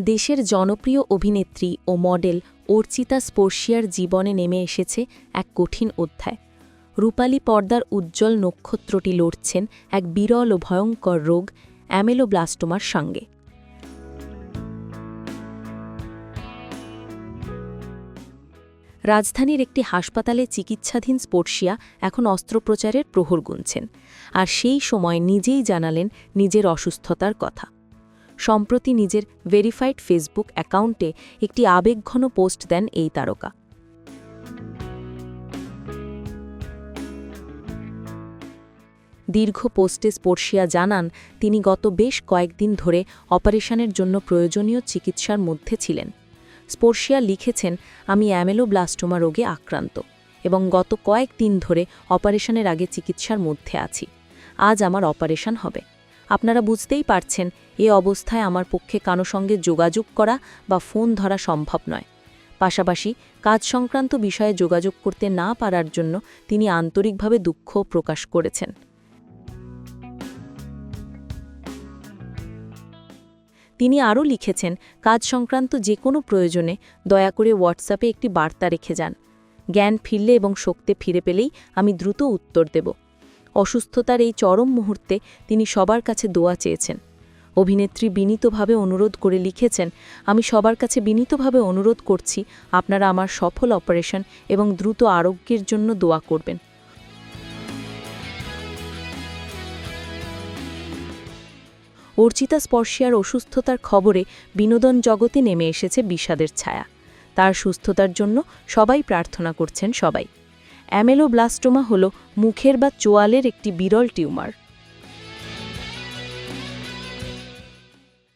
দেশের জনপ্রিয় অভিনেত্রী ও মডেল অর্চিতা স্পর্শিয়ার জীবনে নেমে এসেছে এক কঠিন অধ্যায়। রূপালী পর্দার উজ্জ্বল নক্ষত্রটি লড়ছেন এক বিরল ও ভয়ঙ্কর রোগ, অ্যামেলোব্লাস্টোমার সঙ্গে। রাজধানীর একটি হাসপাতালে চিকিৎসাধীন স্পর্শিয়া এখন অস্ত্রোপচারের প্রহর গুনছেন। আর সেই সময় নিজেই জানালেন নিজের অসুস্থতার কথা। সম্প্রতি নিজের ভেরিফাইড ফেসবুক অ্যাকাউন্টে একটি আবেগঘন পোস্ট দেন এই তারকা। দীর্ঘ পোস্টে স্পর্শিয়া জানান, তিনি গত বেশ কয়েকদিন ধরে অপারেশনের জন্য প্রয়োজনীয় চিকিৎসার মধ্যে ছিলেন। স্পর্শিয়া লিখেছেন, আমি অ্যামেলোব্লাস্টোমা রোগে আক্রান্ত এবং গত কয়েক দিন ধরে অপারেশনের আগে চিকিৎসার মধ্যে আছি। আজ আমার অপারেশন হবে। আপনারা বুঝতেই পারছেন, এ অবস্থায় আমার পক্ষে কারও সঙ্গে যোগাযোগ করা বা ফোন ধরা সম্ভব নয়। পাশাপাশি কাজ সংক্রান্ত বিষয়ে যোগাযোগ করতে না পারার জন্য তিনি আন্তরিকভাবে দুঃখ প্রকাশ করেছেন। তিনি আরও লিখেছেন, কাজ সংক্রান্ত যে কোনো প্রয়োজনে দয়া করে হোয়াটসঅ্যাপে একটি বার্তা রেখে যান। জ্ঞান ফিরলে এবং শক্তি ফিরে পেলেই আমি দ্রুত উত্তর দেব। অসুস্থতার এই চরম মুহূর্তে তিনি সবার কাছে দোয়া চেয়েছেন। অভিনেত্রী বিনীতভাবে অনুরোধ করে লিখেছেন, আমি সবার কাছে বিনীতভাবে অনুরোধ করছি, আপনারা আমার সফল অপারেশন এবং দ্রুত আরোগ্যের জন্য দোয়া করবেন। অর্চিতা স্পর্শিয়ার অসুস্থতার খবরে বিনোদন জগতে নেমে এসেছে বিষাদের ছায়া। তার সুস্থতার জন্য সবাই প্রার্থনা করছেন সবাই। অ্যামেলোব্লাস্টোমা হল মুখের বা চোয়ালের একটি বিরল টিউমার।